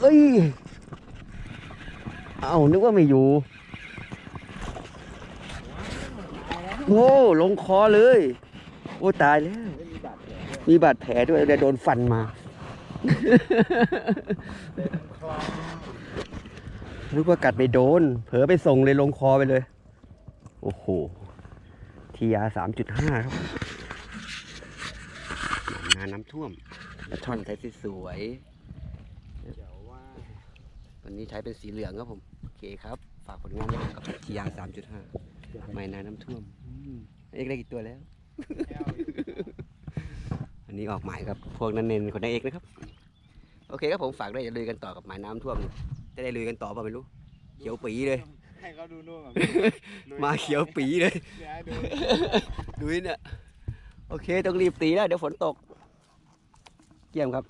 เอ้ย เอานึกว่าไม่อยู่ โอ้ลงคอเลย โอ้ตายแล้ว มีบาดแผลด้วยเลยโดนฟันมานึกว่ากัดไปโดน เผลอไปส่งเลยลงคอไปเลย โอ้โห ทียาสามจุดห้าครับนาน้ำท่วมกระช่อนใช้สวยๆเดี๋ยวว่าวันนี้ใช้เป็นสีเหลืองครับผม โอเคครับ ฝากผลงานด้วยกับทียาสามจุดห้าไม่นาน้ำท่วม เอ็กได้กี่ตัวแล้วแก้ว อันนี้ออกหมายครับ พวกนั้นเน้นคนนางเอกนะครับ โอเคครับผมฝากด้วยอย่าลุยกันต่อกับหมายน้ำท่วม จะได้ลุยกันต่อเปล่าไม่รู้ เขียวปีเลย ให้เขาดูนู่นก่อนมาเขียวปีเลย เดี๋ยวให้ดูลุยเนี่ยโอเค ต้องรีบตีแล้วเดี๋ยวฝนตก เกี่ยมครับ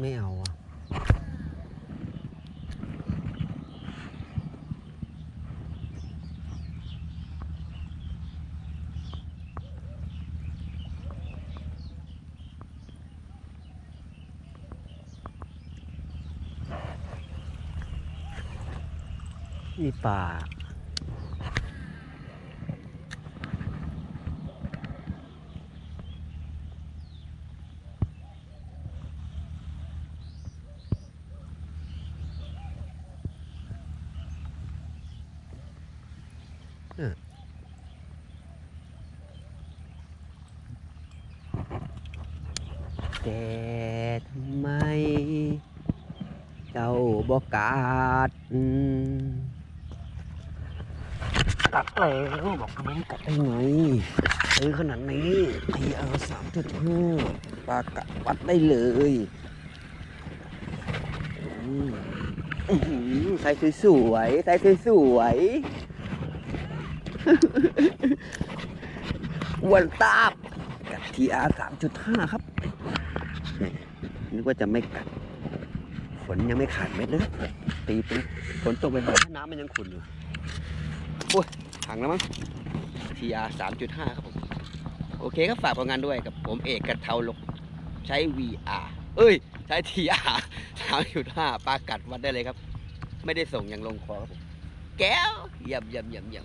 ไม่เอาอ่ แต่ทำไม เจ้าบอกกาดกัดแล้วบอกทำไมไม่กัดได้ไงเออขนาดนี้ทีเออสามจุดห้าปากัดวัดได้เลยใส่สวยๆใส่สวยๆ วันตาบกัดทีอาสามจุดห้าครับนึกว่าจะไม่กัด ฝนยังไม่ขาดเม็ดเลยนะตีปุ๊บฝนตกไปหน่อยน้ำมันยังขุ่นอยู่โอ้ยถังแล้วมั้ง TR 3.5ครับผม โอเคครับฝากผลงานด้วยกับผมเอกกระเทาลกใช้ VR เอ้ย ใช้ TR 3.5ปลากัดวัดได้เลยครับ ไม่ได้ส่งยังลงคอครับผม แก้วเยี่ยมเยี่ยมเยี่ยมเยี่ยม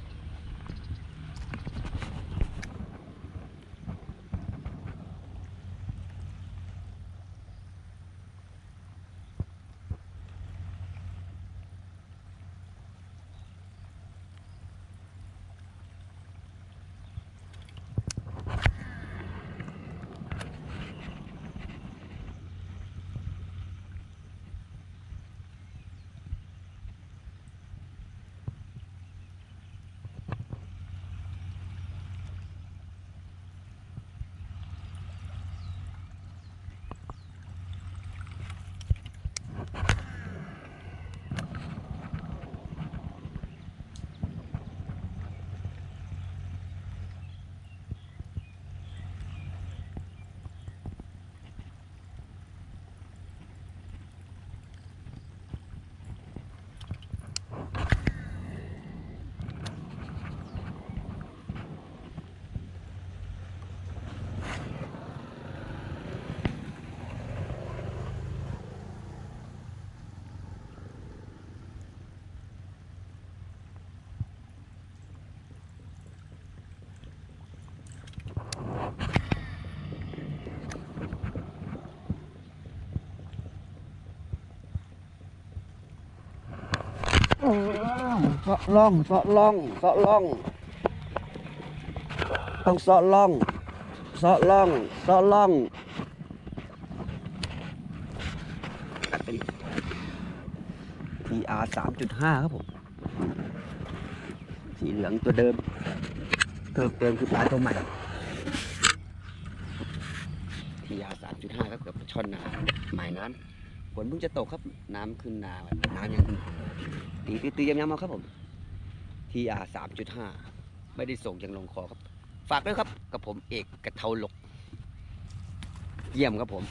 เสาะล่องเสาะล่องเสาะล่อง ต้องเสาะล่องเสาะล่องเสาะล่องเป็น TR สามจุดห้าครับผม สีเหลืองตัวเดิมเพิ่มเติมคือปลาตัวใหม่ TR สามจุดห้าครับกับช่อนนาหมายน้ำ ฝนเพิ่งจะตกครับ น้ำขึ้นนาน้ำยังขึ้นตีตีตียำๆมาครับผม TR สามจุดห้าไม่ได้ส่งยังลงคอครับ ฝากด้วยครับ กับผมเอกกระเทาหลก เยี่ยมครับผม